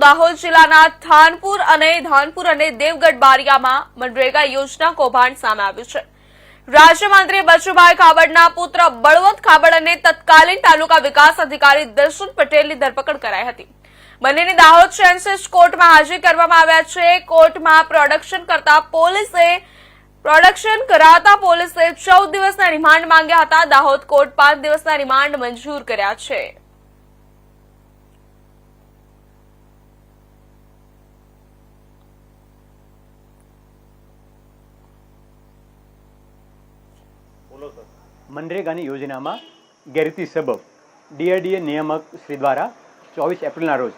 દાહોદ જિલ્લાના થાનપુર અને ધાનપુર અને દેવગઢ બારિયામાં મનરેગા યોજના કૌભાંડ સામે આવ્યું છે. રાજ્યમંત્રી બચુભાઈ ખાબડના પુત્ર બળવંત ખાબડ અને તત્કાલીન તાલુકા વિકાસ અધિકારી દર્શન પટેલની ધરપકડ કરાઈ હતી. બંનેને દાહોદ સેન્સસ કોર્ટમાં હાજર કરવામાં આવ્યા છે. કોર્ટમાં પ્રોડક્શન કરતા પોલીસે પ્રોડક્શન કરાતા પોલીસે ચૌદ દિવસના રિમાન્ડ માંગ્યા હતા. દાહોદ કોર્ટ પાંચ દિવસના રિમાન્ડ મંજૂર કર્યા છે. મનરેગાની યોજનામાં ગેરરીતિ સબબ ડીઆરડીએ નિયામક શ્રી દ્વારા ચોવીસ એપ્રિલના રોજ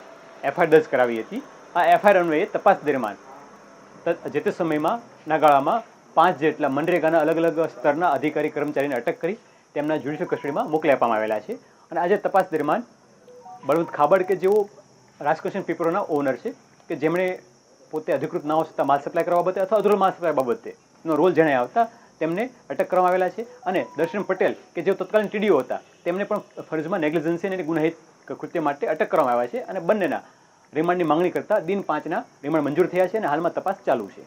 એફઆઈઆર દર્જ કરાવી હતી. આ એફઆઈઆર અન્વયે તપાસ દરમિયાન જે તે સમયમાં ના ગાળામાં પાંચ જેટલા મનરેગાના અલગ અલગ સ્તરના અધિકારી કર્મચારીને અટક કરી તેમના જ્યુડિશિયલ કસ્ટડીમાં મોકલી આપવામાં આવેલા છે. અને આજે તપાસ દરમિયાન બળવંત ખાબડ કે જેઓ રાજકૃષ્ણ પેપરોના ઓનર છે, કે જેમણે પોતે અધિકૃત ના હોવા માલ સપ્લાય કરવા બાબતે અથવા અધૂરો માલ સપ્લાય બાબતે નો રોલ જણાય આવતા તેમને અટક કરવામાં આવેલા છે. અને દર્શન પટેલ, કે જેઓ તત્કાલીન ટીડીઓ હતા, તેમને પણ ફરજમાં નેગ્લિજન્સી અને ગુનાહિત કૃત્ય માટે અટક કરવામાં આવ્યા છે. અને બંનેના રિમાન્ડની માંગણી કરતા દિન પાંચના રિમાન્ડ મંજૂર થયા છે અને હાલમાં તપાસ ચાલુ છે.